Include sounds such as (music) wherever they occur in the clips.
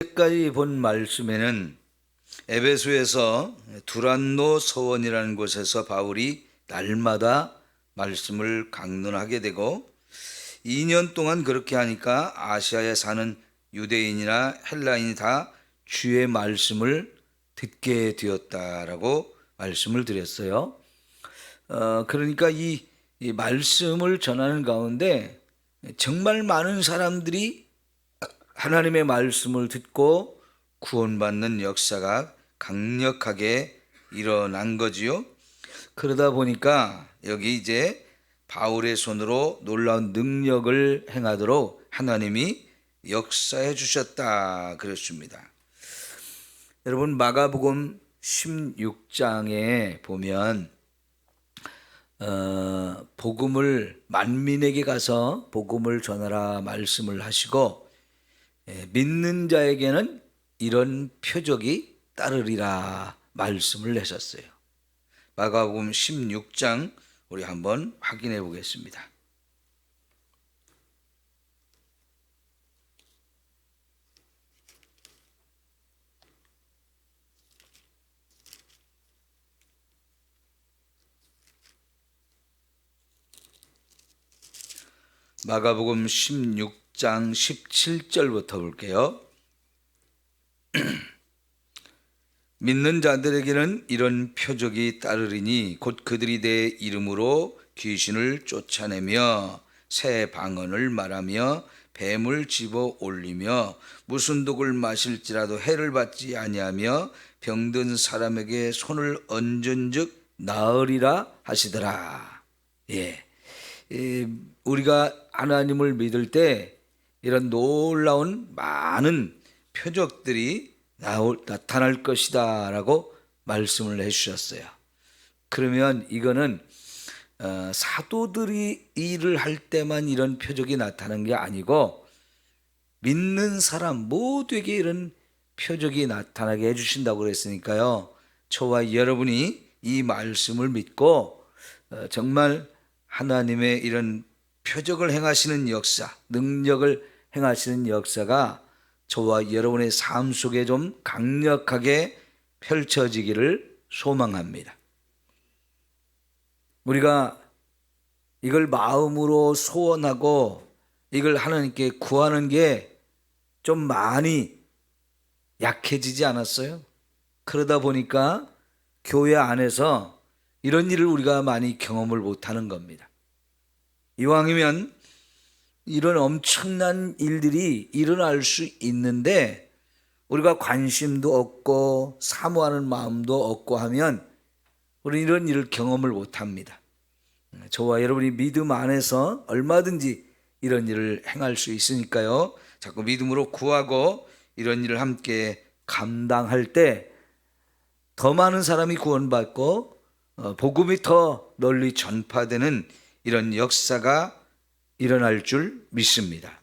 여기까지 본 말씀에는 에베소에서 두란노 서원이라는 곳에서 바울이 날마다 말씀을 강론하게 되고 2년 동안 그렇게 하니까 아시아에 사는 유대인이나 헬라인이 다 주의 말씀을 듣게 되었다라고 말씀을 드렸어요. 어, 그러니까 이, 이 말씀을 전하는 가운데 정말 많은 사람들이 하나님의 말씀을 듣고 구원받는 역사가 강력하게 일어난 거지요. 그러다 보니까 여기 이제 바울의 손으로 놀라운 능력을 행하도록 하나님이 역사해 주셨다 그랬습니다. 여러분 마가복음 16장에 보면 어, 복음을 만민에게 가서 복음을 전하라 말씀을 하시고 예, 믿는 자에게는 이런 표적이 따르리라 말씀을 하셨어요. 마가복음 16장 우리 한번 확인해 보겠습니다. 마가복음 16 장 17절부터 볼게요. (clears throat) 믿는 자들에게는 이런 표적이 따르리니 곧 그들이 내 이름으로 귀신을 쫓아내며 새 방언을 말하며 뱀을 집어 올리며 무슨 독을 마실지라도 해를 받지 아니하며 병든 사람에게 손을 얹은즉 나으리라 하시더라. 예. 이, 우리가 하나님을 믿을 때 이런 놀라운 많은 표적들이 나올, 나타날 것이다 라고 말씀을 해주셨어요. 그러면 이거는 어, 사도들이 일을 할 때만 이런 표적이 나타나는 게 아니고 믿는 사람 모두에게 이런 표적이 나타나게 해주신다고 그랬으니까요. 저와 여러분이 이 말씀을 믿고 어, 정말 하나님의 이런 표적을 행하시는 역사, 능력을 행하시는 역사가 저와 여러분의 삶 속에 좀 강력하게 펼쳐지기를 소망합니다. 우리가 이걸 마음으로 소원하고 이걸 하나님께 구하는 게 좀 많이 약해지지 않았어요? 그러다 보니까 교회 안에서 이런 일을 우리가 많이 경험을 못하는 겁니다. 이왕이면 이런 엄청난 일들이 일어날 수 있는데 우리가 관심도 없고 사모하는 마음도 없고 하면 우리 이런 일을 경험을 못합니다. 저와 여러분이 믿음 안에서 얼마든지 이런 일을 행할 수 있으니까요. 자꾸 믿음으로 구하고 이런 일을 함께 감당할 때 더 많은 사람이 구원받고 어, 복음이 더 널리 전파되는 이런 역사가 일어날 줄 믿습니다.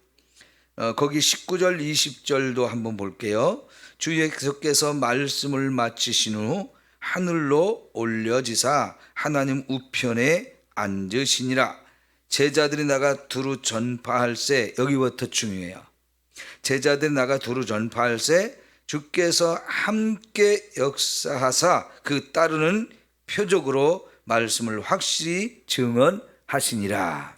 어, 거기 19절, 20절도 한번 볼게요. 주 예수께서 말씀을 마치신 후 하늘로 올려지사 하나님 우편에 앉으시니라. 제자들이 나가 두루 전파할세 여기부터 중요해요. 제자들이 나가 두루 전파할세 주께서 함께 역사하사 그 따르는 표적으로 말씀을 확실히 증언하시니라.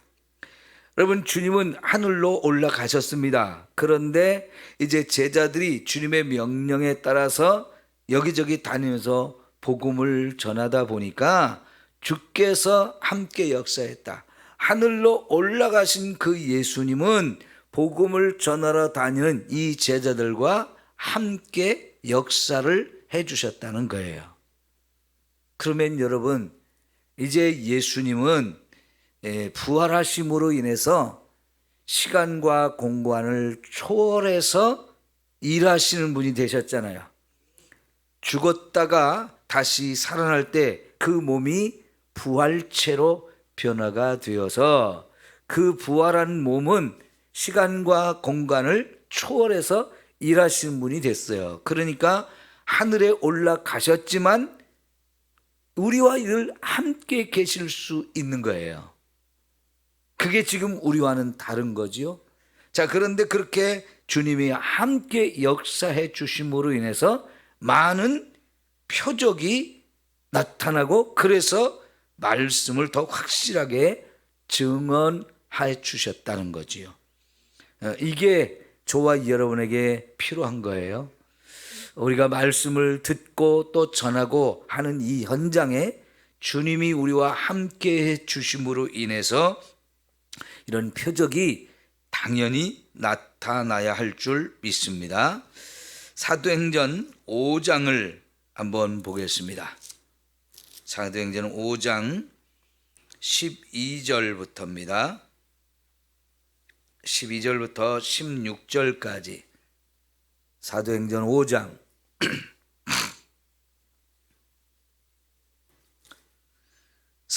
여러분 주님은 하늘로 올라가셨습니다. 그런데 이제 제자들이 주님의 명령에 따라서 여기저기 다니면서 복음을 전하다 보니까 주께서 함께 역사했다. 하늘로 올라가신 그 예수님은 복음을 전하러 다니는 이 제자들과 함께 역사를 해 주셨다는 거예요. 그러면 여러분 이제 예수님은 예, 부활하심으로 인해서 시간과 공간을 초월해서 일하시는 분이 되셨잖아요. 죽었다가 다시 살아날 때 그 몸이 부활체로 변화가 되어서 그 부활한 몸은 시간과 공간을 초월해서 일하시는 분이 됐어요. 그러니까 하늘에 올라가셨지만 우리와 늘 함께 계실 수 있는 거예요. 그게 지금 우리와는 다른 거지요. 자, 그런데 그렇게 주님이 함께 역사해 주심으로 인해서 많은 표적이 나타나고 그래서 말씀을 더 확실하게 증언해 주셨다는 거지요. 어, 이게 저와 여러분에게 필요한 거예요. 우리가 말씀을 듣고 또 전하고 하는 이 현장에 주님이 우리와 함께 해 주심으로 인해서 이런 표적이 당연히 나타나야 할 줄 믿습니다. 사도행전 5장을 한번 보겠습니다. 사도행전 5장 12절부터입니다. 12절부터 16절까지 사도행전 5장 (clears throat)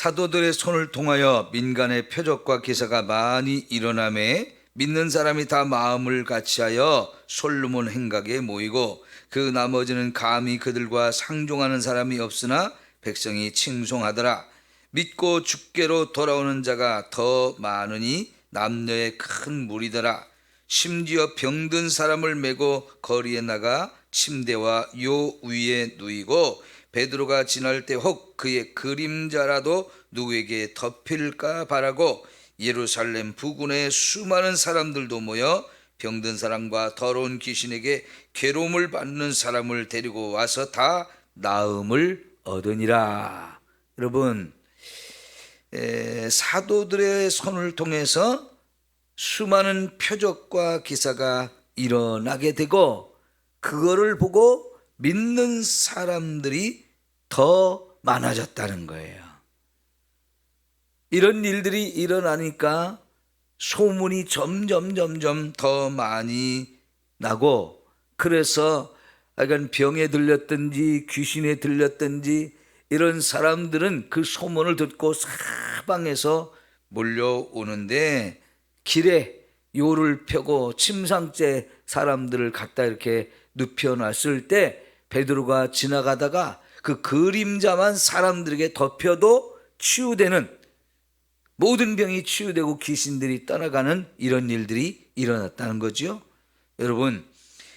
사도들의 손을 통하여 민간의 표적과 기사가 많이 일어남에 믿는 사람이 다 마음을 같이하여 솔로몬 행각에 모이고 그 나머지는 감히 그들과 상종하는 사람이 없으나 백성이 칭송하더라. 믿고 죽게로 돌아오는 자가 더 많으니 남녀의 큰 무리더라. 심지어 병든 사람을 메고 거리에 나가 침대와 요 위에 누이고 베드로가 지날 때 혹 그의 그림자라도 누구에게 덮일까 바라고 예루살렘 부근에 수많은 사람들도 모여 병든 사람과 더러운 귀신에게 괴로움을 받는 사람을 데리고 와서 다 나음을 얻으니라. 여러분, 에, 사도들의 손을 통해서 수많은 표적과 기사가 일어나게 되고 그거를 보고 믿는 사람들이 더 많아졌다는 거예요. 이런 일들이 일어나니까 소문이 점점 점점 더 많이 나고 그래서 약간 병에 들렸든지 귀신에 들렸든지 이런 사람들은 그 소문을 듣고 사방에서 몰려오는데 길에 요를 펴고 침상째 사람들을 갖다 이렇게 눕혀놨을 때 베드로가 지나가다가 그 그림자만 사람들에게 덮여도 치유되는 모든 병이 치유되고 귀신들이 떠나가는 이런 일들이 일어났다는 거지요. 여러분,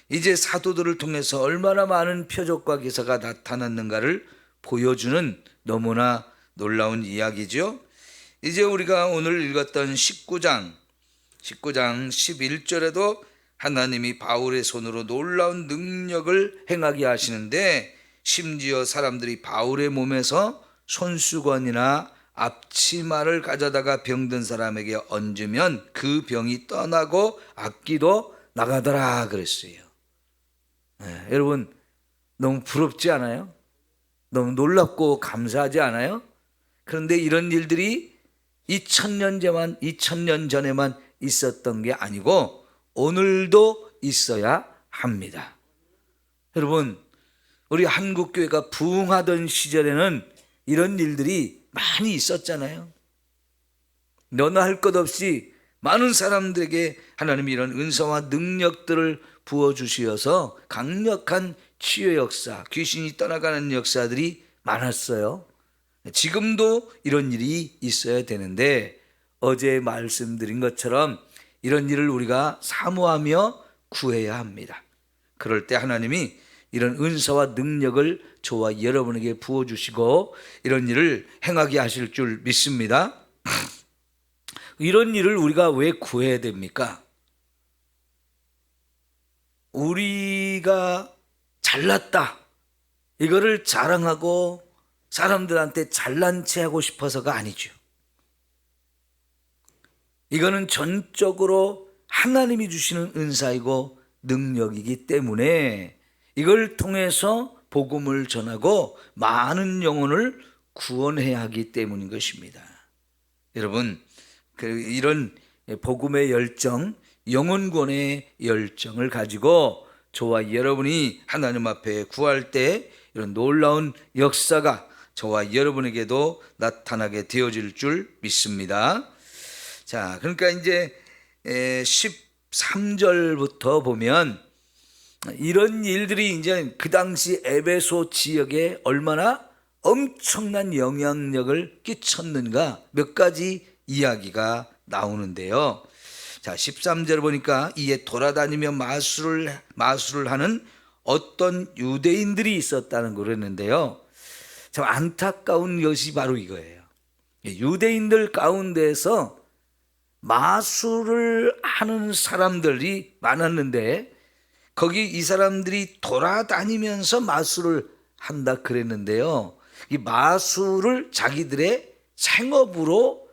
이제 사도들을 통해서 얼마나 많은 표적과 기사가 나타났는가를 보여주는 너무나 놀라운 이야기죠. 이제 우리가 오늘 읽었던 19장, 19장 11절에도 하나님이 바울의 손으로 놀라운 능력을 행하게 하시는데 심지어 사람들이 바울의 몸에서 손수건이나 앞치마를 가져다가 병든 사람에게 얹으면 그 병이 떠나고 악기도 나가더라 그랬어요. 네, 여러분 너무 부럽지 않아요? 너무 놀랍고 감사하지 않아요? 그런데 이런 일들이 2000년 전만 2000년 전에만 있었던 게 아니고 오늘도 있어야 합니다. 여러분 우리 한국 교회가 부흥하던 시절에는 이런 일들이 많이 있었잖아요. 너나 할 것 없이 많은 사람들에게 하나님이 이런 은사와 능력들을 부어 주시어서 강력한 치유 역사, 귀신이 떠나가는 역사들이 많았어요. 지금도 이런 일이 있어야 되는데 어제 말씀드린 것처럼 이런 일을 우리가 사모하며 구해야 합니다. 그럴 때 하나님이 이런 은사와 능력을 저와 여러분에게 부어주시고 이런 일을 행하게 하실 줄 믿습니다. (laughs) 이런 일을 우리가 왜 구해야 됩니까? 우리가 잘났다. 이거를 자랑하고 사람들한테 잘난 체 하고 싶어서가 아니죠. 이거는 전적으로 하나님이 주시는 은사이고 능력이기 때문에 이걸 통해서 복음을 전하고 많은 영혼을 구원해야 하기 때문인 것입니다. 여러분, 그 이런 복음의 열정, 영혼권의 열정을 가지고 저와 여러분이 하나님 앞에 구할 때 이런 놀라운 역사가 저와 여러분에게도 나타나게 되어질 줄 믿습니다. 자, 그러니까 이제 13절부터 보면 이런 일들이 이제 그 당시 에베소 지역에 얼마나 엄청난 영향력을 끼쳤는가 몇 가지 이야기가 나오는데요. 자, 13절 보니까 이에 돌아다니며 마술을 마술을 하는 어떤 유대인들이 있었다는 그랬는데요. 참 안타까운 것이 바로 이거예요. 유대인들 가운데서 마술을 하는 사람들이 많았는데 거기 이 사람들이 돌아다니면서 마술을 한다 그랬는데요. 이 마술을 자기들의 생업으로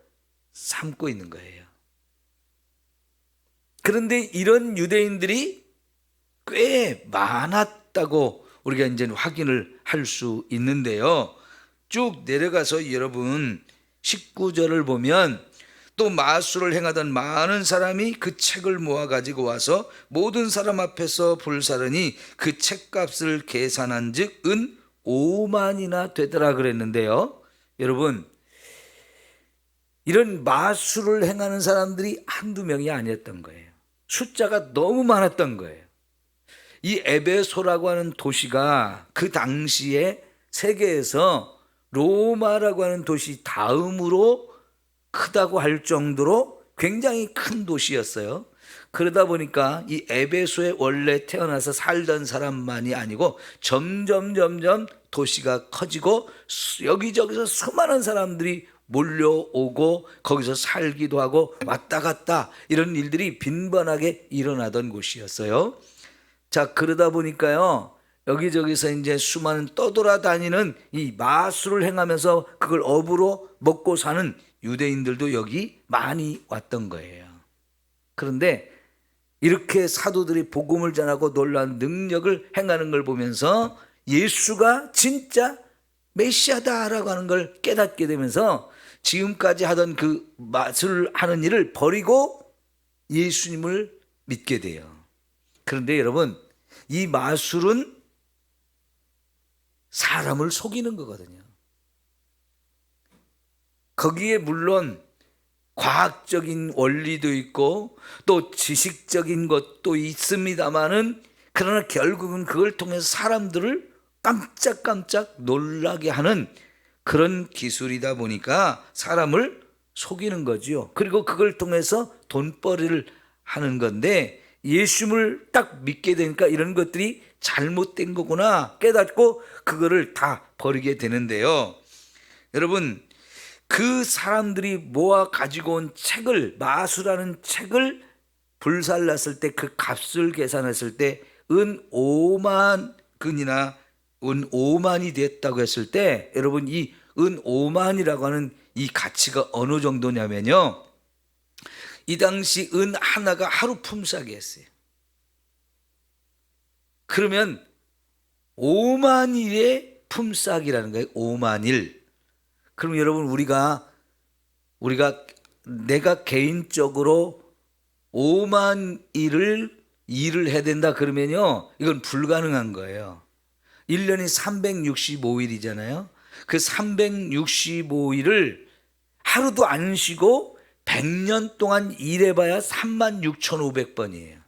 삼고 있는 거예요. 그런데 이런 유대인들이 꽤 많았다고 우리가 이제 확인을 할 수 있는데요. 쭉 내려가서 여러분 19절을 보면 또 마술을 행하던 많은 사람이 그 책을 모아 가지고 와서 모든 사람 앞에서 불사르니 그 책값을 계산한즉 은 5만이나 되더라 그랬는데요. 여러분 이런 마술을 행하는 사람들이 한두 명이 아니었던 거예요. 숫자가 너무 많았던 거예요. 이 에베소라고 하는 도시가 그 당시에 세계에서 로마라고 하는 도시 다음으로 크다고 할 정도로 굉장히 큰 도시였어요. 그러다 보니까 이 에베소에 원래 태어나서 살던 사람만이 아니고 점점 점점 도시가 커지고 수- 여기저기서 수많은 사람들이 몰려오고 거기서 살기도 하고 왔다 갔다 이런 일들이 빈번하게 일어나던 곳이었어요. 자, 그러다 보니까요. 여기저기서 이제 수많은 떠돌아다니는 이 마술을 행하면서 그걸 업으로 먹고 사는 유대인들도 여기 많이 왔던 거예요. 그런데 이렇게 사도들이 복음을 전하고 놀라운 능력을 행하는 걸 보면서 예수가 진짜 메시아다라고 하는 걸 깨닫게 되면서 지금까지 하던 그 마술을 하는 일을 버리고 예수님을 믿게 돼요. 그런데 여러분, 이 마술은 사람을 속이는 거거든요. 거기에 물론 과학적인 원리도 있고 또 지식적인 것도 있습니다만은 그러나 결국은 그걸 통해서 사람들을 깜짝깜짝 놀라게 하는 그런 기술이다 보니까 사람을 속이는 거지요. 그리고 그걸 통해서 돈벌이를 하는 건데 예수님을 딱 믿게 되니까 이런 것들이 잘못된 거구나 깨닫고 그거를 다 버리게 되는데요. 여러분 그 사람들이 모아 가지고 온 책을 마수라는 책을 불살랐을 때 그 값을 계산했을 때 은 5만 근이나 은 5만이 됐다고 했을 때 여러분 이 은 5만이라고 하는 이 가치가 어느 정도냐면요. 이 당시 은 하나가 하루 품삯이었어요. 그러면 5만 일의 품삯이라는 거예요. 5만 일. 그럼 여러분 우리가 우리가 내가 개인적으로 5만 일을 일을 해야 된다 그러면요. 이건 불가능한 거예요. 1년이 365일이잖아요. 그 365일을 하루도 안 쉬고 100년 동안 일해봐야 36,500번이에요.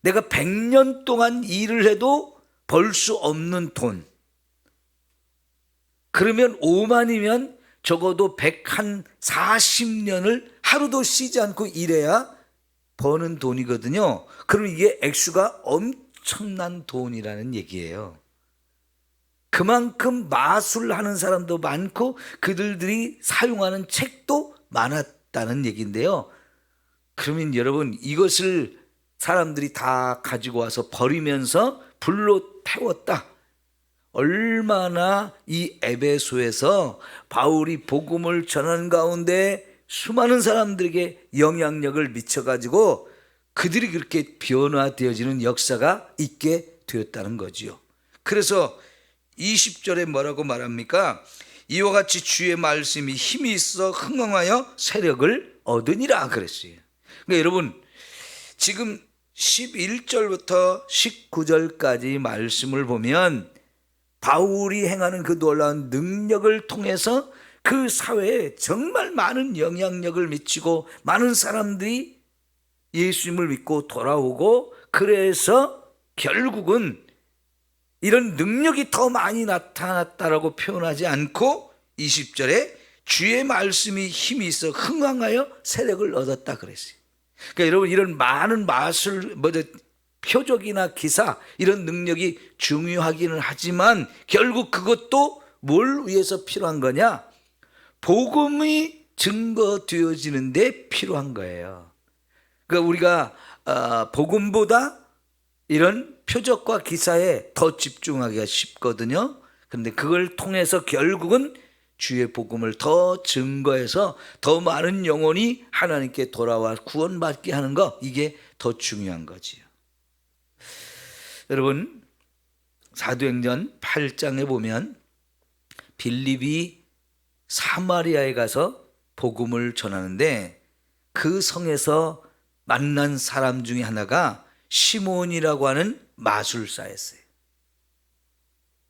내가 100년 동안 일을 해도 벌 수 없는 돈. 그러면 5만이면 적어도 100한 40년을 하루도 쉬지 않고 일해야 버는 돈이거든요. 그럼 이게 액수가 엄청난 돈이라는 얘기예요. 그만큼 마술하는 사람도 많고 그들들이 사용하는 책도 많았다는 얘기인데요. 그러면 여러분 이것을 사람들이 다 가지고 와서 버리면서 불로 태웠다. 얼마나 이 에베소에서 바울이 복음을 전하는 가운데 수많은 사람들에게 영향력을 미쳐가지고 그들이 그렇게 변화되어지는 역사가 있게 되었다는 거지요. 그래서 20절에 뭐라고 말합니까? 이와 같이 주의 말씀이 힘이 있어 흥왕하여 세력을 얻으니라 그랬어요. 그러니까 여러분 지금 11절부터 19절까지 말씀을 보면 바울이 행하는 그 놀라운 능력을 통해서 그 사회에 정말 많은 영향력을 미치고 많은 사람들이 예수님을 믿고 돌아오고 그래서 결국은 이런 능력이 더 많이 나타났다라고 표현하지 않고 20절에 주의 말씀이 힘이 있어 흥왕하여 세력을 얻었다 그랬어요. 그러니까 여러분 이런 많은 마술 뭐죠 표적이나 기사 이런 능력이 중요하기는 하지만 결국 그것도 뭘 위해서 필요한 거냐? 복음이 증거되어지는데 필요한 거예요. 그러니까 우리가 어, 복음보다 이런 표적과 기사에 더 집중하기가 쉽거든요. 그런데 그걸 통해서 결국은 주의 복음을 더 증거해서 더 많은 영혼이 하나님께 돌아와 구원받게 하는 거 이게 더 중요한 거지요. 여러분 사도행전 8장에 보면 빌립이 사마리아에 가서 복음을 전하는데 그 성에서 만난 사람 중에 하나가 시몬이라고 하는 마술사였어요.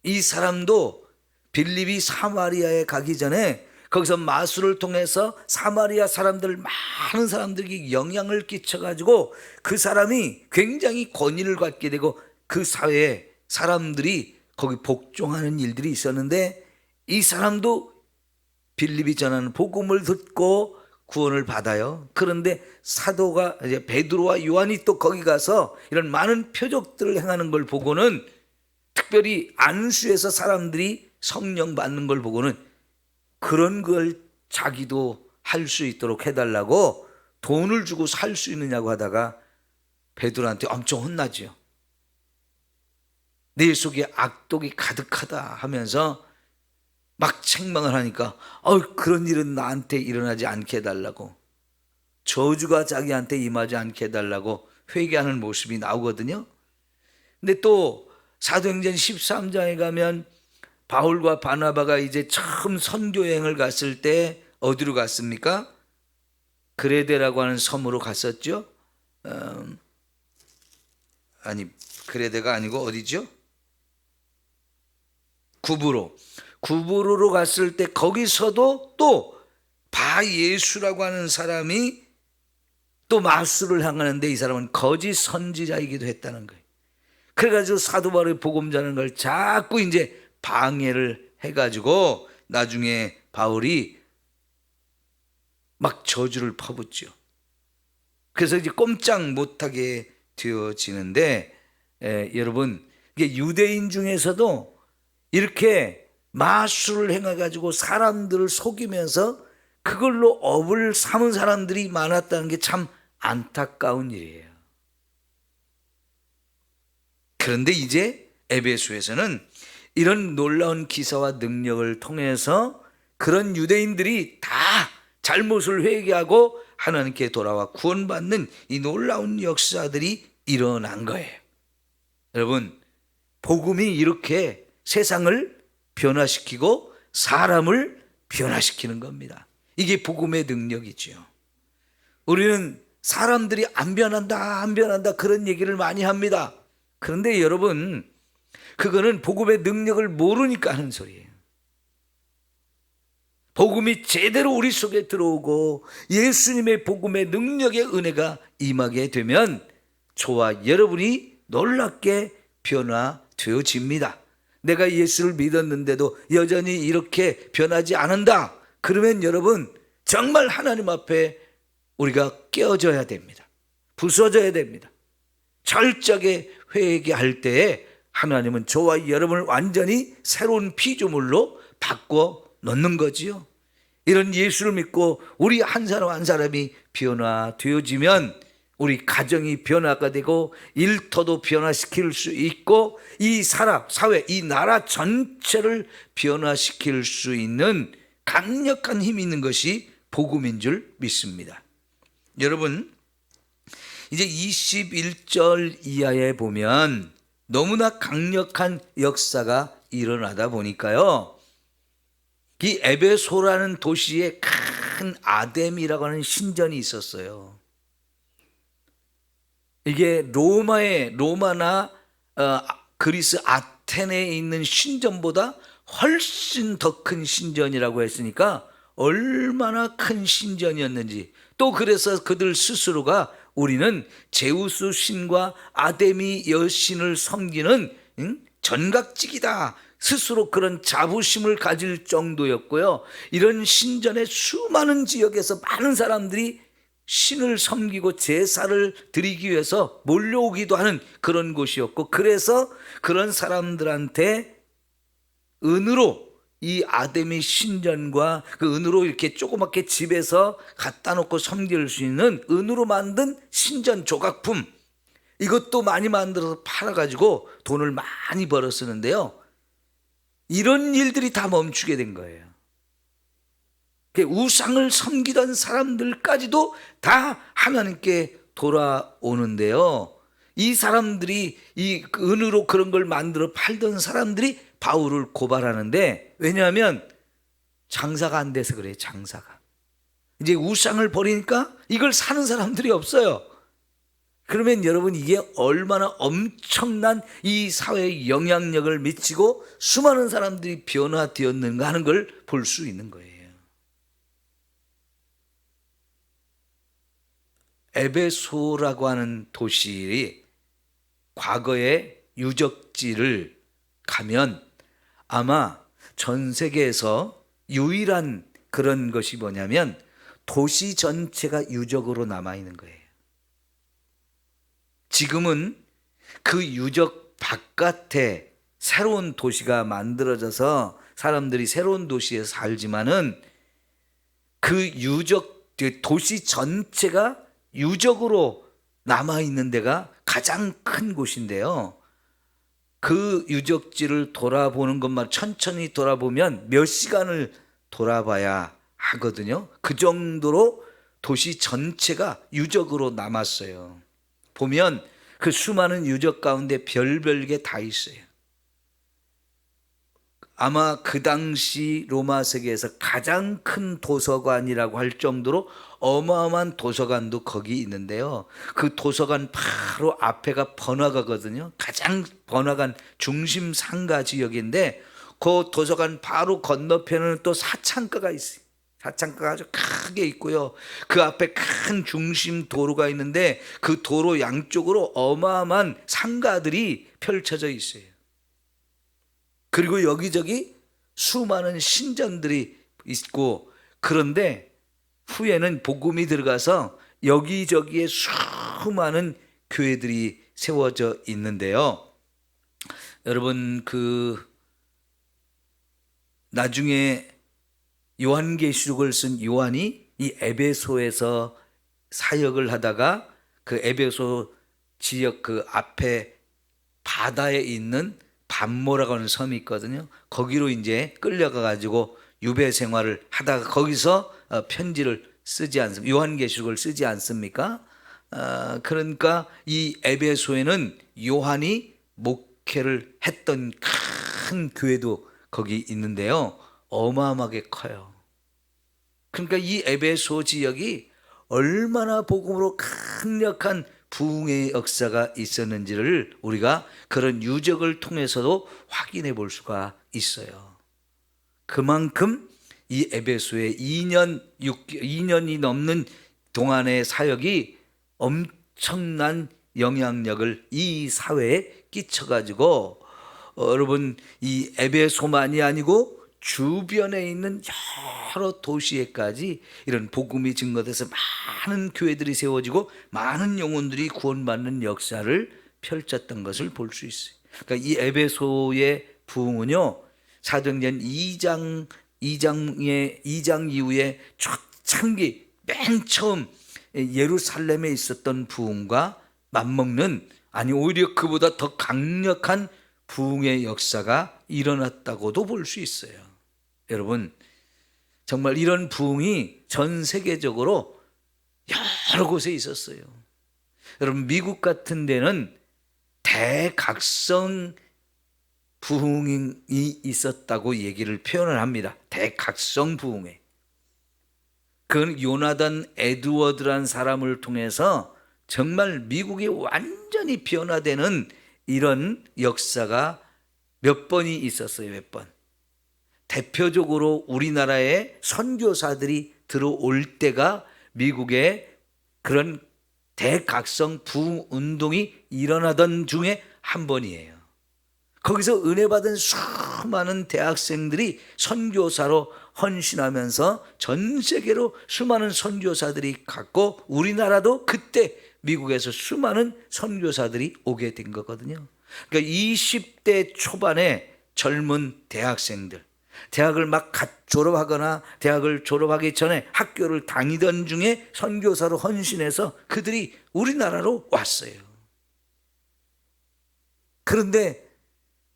이 사람도 빌립이 사마리아에 가기 전에 거기서 마술을 통해서 사마리아 사람들 많은 사람들에게 영향을 끼쳐 가지고 그 사람이 굉장히 권위를 갖게 되고 그 사회에 사람들이 거기 복종하는 일들이 있었는데 이 사람도 빌립이 전하는 복음을 듣고 구원을 받아요. 그런데 사도가 이제 베드로와 요한이 또 거기 가서 이런 많은 표적들을 행하는 걸 보고는 특별히 안수에서 사람들이 성령 받는 걸 보고는 그런 걸 자기도 할 수 있도록 해달라고 돈을 주고 살 수 있느냐고 하다가 베드로한테 엄청 혼나지요. 내 속에 악독이 가득하다 하면서 막 책망을 하니까 어 그런 일은 나한테 일어나지 않게 해달라고 저주가 자기한테 임하지 않게 해달라고 회개하는 모습이 나오거든요. 근데 또 사도행전 13장에 가면 바울과 바나바가 이제 처음 선교 여행을 갔을 때 어디로 갔습니까? 그레데라고 하는 섬으로 갔었죠. 음, 아니 그레데가 아니고 어디죠? 구브로. 구브로로 갔을 때 거기서도 또 바 예수라고 하는 사람이 또 마술을 향하는데 이 사람은 거짓 선지자이기도 했다는 거예요. 그래가지고 사도 바울의 복음 전하는 걸 자꾸 이제 방해를 해가지고 나중에 바울이 막 저주를 퍼붓죠. 그래서 이제 꼼짝 못하게 되어지는데 에, 여러분 이게 유대인 중에서도 이렇게 마술을 행해가지고 사람들을 속이면서 그걸로 업을 삼은 사람들이 많았다는 게 참 안타까운 일이에요. 그런데 이제 에베소에서는 이런 놀라운 기사와 능력을 통해서 그런 유대인들이 다 잘못을 회개하고 하나님께 돌아와 구원받는 이 놀라운 역사들이 일어난 거예요. 여러분, 복음이 이렇게 세상을 변화시키고 사람을 변화시키는 겁니다. 이게 복음의 능력이지요. 우리는 사람들이 안 변한다, 안 변한다 그런 얘기를 많이 합니다. 그런데 여러분, 그거는 복음의 능력을 모르니까 하는 소리예요. 복음이 제대로 우리 속에 들어오고 예수님의 복음의 능력의 은혜가 임하게 되면 저와 여러분이 놀랍게 변화되어집니다. 내가 예수를 믿었는데도 여전히 이렇게 변하지 않는다. 그러면 여러분 정말 하나님 앞에 우리가 깨어져야 됩니다. 부서져야 됩니다. 철저하게 회개할 때에 하나님은 저와 여러분을 완전히 새로운 피조물로 바꿔 넣는 거지요. 이런 예수를 믿고 우리 한 사람 한 사람이 변화되어지면 우리 가정이 변화가 되고 일터도 변화시킬 수 있고 이 사람, 사회, 이 나라 전체를 변화시킬 수 있는 강력한 힘이 있는 것이 복음인 줄 믿습니다. 여러분, 이제 21절 이하에 보면 너무나 강력한 역사가 일어나다 보니까요. 이 에베소라는 도시에 큰 아뎀이라고 하는 신전이 있었어요. 이게 로마의 로마나 어, 그리스 아테네에 있는 신전보다 훨씬 더 큰 신전이라고 했으니까 얼마나 큰 신전이었는지 또 그래서 그들 스스로가 우리는 제우스 신과 아데미 여신을 섬기는 응? 전각직이다. 스스로 그런 자부심을 가질 정도였고요. 이런 신전의 수많은 지역에서 많은 사람들이 신을 섬기고 제사를 드리기 위해서 몰려오기도 하는 그런 곳이었고 그래서 그런 사람들한테 은으로 이 아데미 신전과 그 은으로 이렇게 조그맣게 집에서 갖다 놓고 섬길 수 있는 은으로 만든 신전 조각품 이것도 많이 만들어서 팔아가지고 돈을 많이 벌어 쓰는데요. 이런 일들이 다 멈추게 된 거예요. 그 우상을 섬기던 사람들까지도 다 하나님께 돌아오는데요. 이 사람들이 이 은으로 그런 걸 만들어 팔던 사람들이 바울을 고발하는데 왜냐하면 장사가 안 돼서 그래요. 장사가. 이제 우상을 버리니까 이걸 사는 사람들이 없어요. 그러면 여러분 이게 얼마나 엄청난 이 사회에 영향력을 미치고 수많은 사람들이 변화되었는가 하는 걸 볼 수 있는 거예요. 에베소라고 하는 도시 과거의 유적지를 가면 아마 전 세계에서 유일한 그런 것이 뭐냐면 도시 전체가 유적으로 남아 있는 거예요. 지금은 그 유적 바깥에 새로운 도시가 만들어져서 사람들이 새로운 도시에 살지만은 그 유적 그 도시 전체가 유적으로 남아 있는 데가 가장 큰 곳인데요. 그 유적지를 돌아보는 것만 천천히 돌아보면 몇 시간을 돌아봐야 하거든요. 그 정도로 도시 전체가 유적으로 남았어요. 보면 그 수많은 유적 가운데 별별 게 다 있어요. 아마 그 당시 로마 세계에서 가장 큰 도서관이라고 할 정도로 어마어마한 도서관도 거기 있는데요. 그 도서관 바로 앞에가 번화가거든요. 가장 번화간 중심 상가 지역인데 그 도서관 바로 건너편에는 또 사창가가 있어요. 사창가가 아주 크게 있고요. 그 앞에 큰 중심 도로가 있는데 그 도로 양쪽으로 어마어마한 상가들이 펼쳐져 있어요. 그리고 여기저기 수많은 신전들이 있고 그런데 후에는 복음이 들어가서 여기저기에 수많은 교회들이 세워져 있는데요. 여러분 그 나중에 요한계시록을 쓴 요한이 이 에베소에서 사역을 하다가 그 에베소 지역 그 앞에 바다에 있는 반모라고 하는 섬이 있거든요. 거기로 이제 끌려가 가지고 유배 생활을 하다가 거기서 어, 편지를 쓰지 않습니까? 요한계시록을 쓰지 않습니까? 어, 그러니까 이 에베소에는 요한이 목회를 했던 큰 교회도 거기 있는데요. 어마어마하게 커요. 그러니까 이 에베소 지역이 얼마나 복음으로 강력한 부흥의 역사가 있었는지를 우리가 그런 유적을 통해서도 확인해 볼 수가 있어요. 그만큼 이 에베소의 2년 6 2년이 넘는 동안의 사역이 엄청난 영향력을 이 사회에 끼쳐 가지고 어, 여러분 이 에베소만이 아니고 주변에 있는 여러 도시에까지 이런 복음이 증거돼서 많은 교회들이 세워지고 많은 영혼들이 구원받는 역사를 펼쳤던 것을 볼 수 있어요. 그러니까 이 에베소의 부흥은요. 사도행전 2장 2장의 2장 이후에 초창기 맨 처음 예루살렘에 있었던 부흥과 맞먹는 아니 오히려 그보다 더 강력한 부흥의 역사가 일어났다고도 볼 수 있어요. 여러분 정말 이런 부흥이 전 세계적으로 여러 곳에 있었어요. 여러분 미국 같은 데는 대각성 부흥이 있었다고 얘기를 표현을 합니다. 대각성 부흥회. 그건 요나단 에드워드란 사람을 통해서 정말 미국이 완전히 변화되는 이런 역사가 몇 번이 있었어요, 몇 번. 대표적으로 우리나라에 선교사들이 들어올 때가 미국의 그런 대각성 부흥 운동이 일어나던 중에 한 번이에요. 거기서 은혜 받은 수많은 대학생들이 선교사로 헌신하면서 전 세계로 수많은 선교사들이 갔고 우리나라도 그때 미국에서 수많은 선교사들이 오게 된 거거든요. 그러니까 20대 초반에 젊은 대학생들 대학을 막갓 졸업하거나 대학을 졸업하기 전에 학교를 다니던 중에 선교사로 헌신해서 그들이 우리나라로 왔어요. 그런데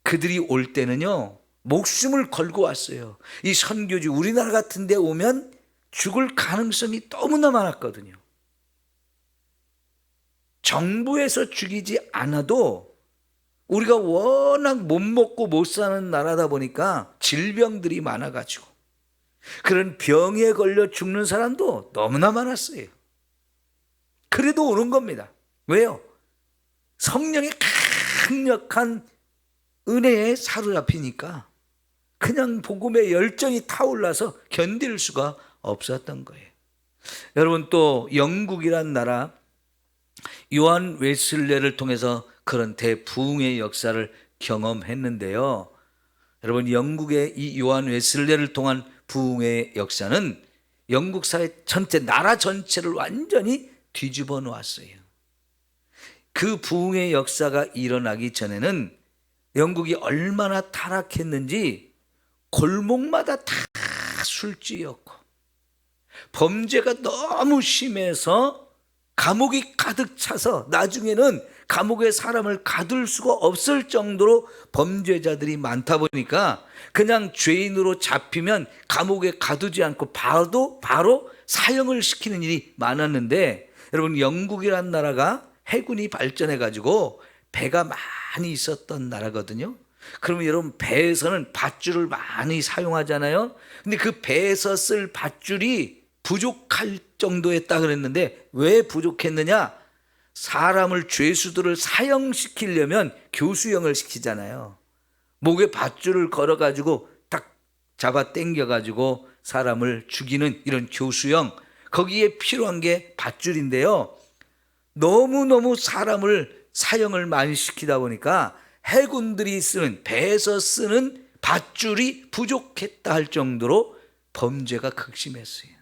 그들이 올 때는요, 목숨을 걸고 왔어요. 이 선교지 우리나라 같은 데 오면 죽을 가능성이 너무나 많았거든요. 정부에서 죽이지 않아도 우리가 워낙 못 먹고 못 사는 나라다 보니까 질병들이 많아가지고 그런 병에 걸려 죽는 사람도 너무나 많았어요. 그래도 오는 겁니다. 왜요? 성령의 강력한 은혜에 사로잡히니까 그냥 복음의 열정이 타올라서 견딜 수가 없었던 거예요. 여러분 또 영국이란 나라 요한 웨슬레를 통해서 그런 대부흥의 역사를 경험했는데요. 여러분 영국의 이 요한 웨슬레를 통한 부흥의 역사는 영국 사회 전체 나라 전체를 완전히 뒤집어 놓았어요. 그 부흥의 역사가 일어나기 전에는 영국이 얼마나 타락했는지 골목마다 다 술집이었고 범죄가 너무 심해서 감옥이 가득 차서 나중에는 감옥에 사람을 가둘 수가 없을 정도로 범죄자들이 많다 보니까 그냥 죄인으로 잡히면 감옥에 가두지 않고 바로 바로 사형을 시키는 일이 많았는데 여러분 영국이란 나라가 해군이 발전해 가지고 배가 많 이 있었던 나라거든요. 그러면 여러분 배에서는 밧줄을 많이 사용하잖아요. 근데 그 배에서 쓸 밧줄이 부족할 정도였다 그랬는데 왜 부족했느냐? 사람을 죄수들을 사형시키려면 교수형을 시키잖아요. 목에 밧줄을 걸어 가지고 딱 잡아 당겨 가지고 사람을 죽이는 이런 교수형 거기에 필요한 게 밧줄인데요. 너무너무 사람을 사형을 많이 시키다 보니까 해군들이 쓰는 배에서 쓰는 밧줄이 부족했다 할 정도로 범죄가 극심했어요.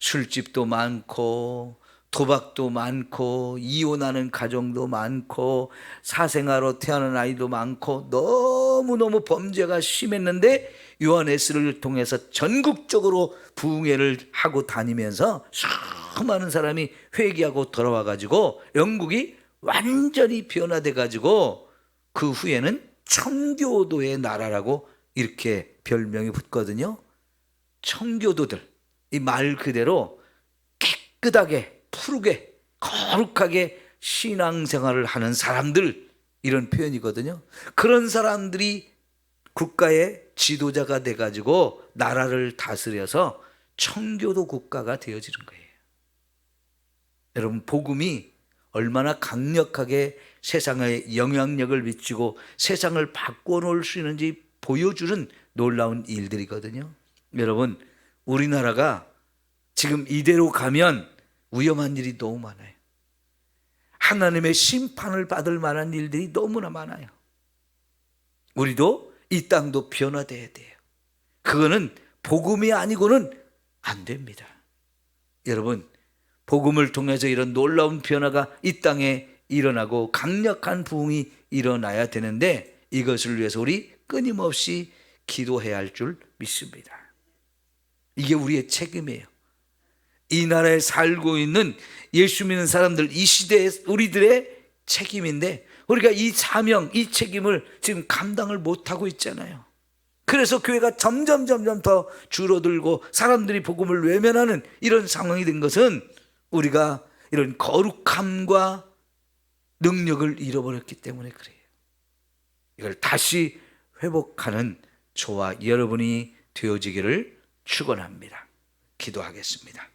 술집도 많고 도박도 많고 이혼하는 가정도 많고 사생아로 태어난 아이도 많고 너무너무 범죄가 심했는데 요한에스를 통해서 전국적으로 부흥회를 하고 다니면서 수 많은 사람이 회개하고 돌아와 가지고 영국이 완전히 변화돼 가지고 그 후에는 청교도의 나라라고 이렇게 별명이 붙거든요. 청교도들 이 말 그대로 깨끗하게 푸르게 거룩하게 신앙생활을 하는 사람들 이런 표현이거든요. 그런 사람들이 국가의 지도자가 돼 가지고 나라를 다스려서 청교도 국가가 되어지는 거예요. 여러분 복음이 얼마나 강력하게 세상에 영향력을 미치고 세상을 바꿔 놓을 수 있는지 보여주는 놀라운 일들이거든요. 여러분 우리나라가 지금 이대로 가면 위험한 일이 너무 많아요. 하나님의 심판을 받을 만한 일들이 너무나 많아요. 우리도 이 땅도 변화돼야 돼요. 그거는 복음이 아니고는 안 됩니다. 여러분, 복음을 통해서 이런 놀라운 변화가 이 땅에 일어나고 강력한 부흥이 일어나야 되는데 이것을 위해서 우리 끊임없이 기도해야 할 줄 믿습니다. 이게 우리의 책임이에요. 이 나라에 살고 있는 예수 믿는 사람들, 이 시대의 우리들의 책임인데 우리가 이 사명, 이 책임을 지금 감당을 못 하고 있잖아요. 그래서 교회가 점점 점점 더 줄어들고 사람들이 복음을 외면하는 이런 상황이 된 것은 우리가 이런 거룩함과 능력을 잃어버렸기 때문에 그래요. 이걸 다시 회복하는 저와 여러분이 되어지기를 축원합니다. 기도하겠습니다.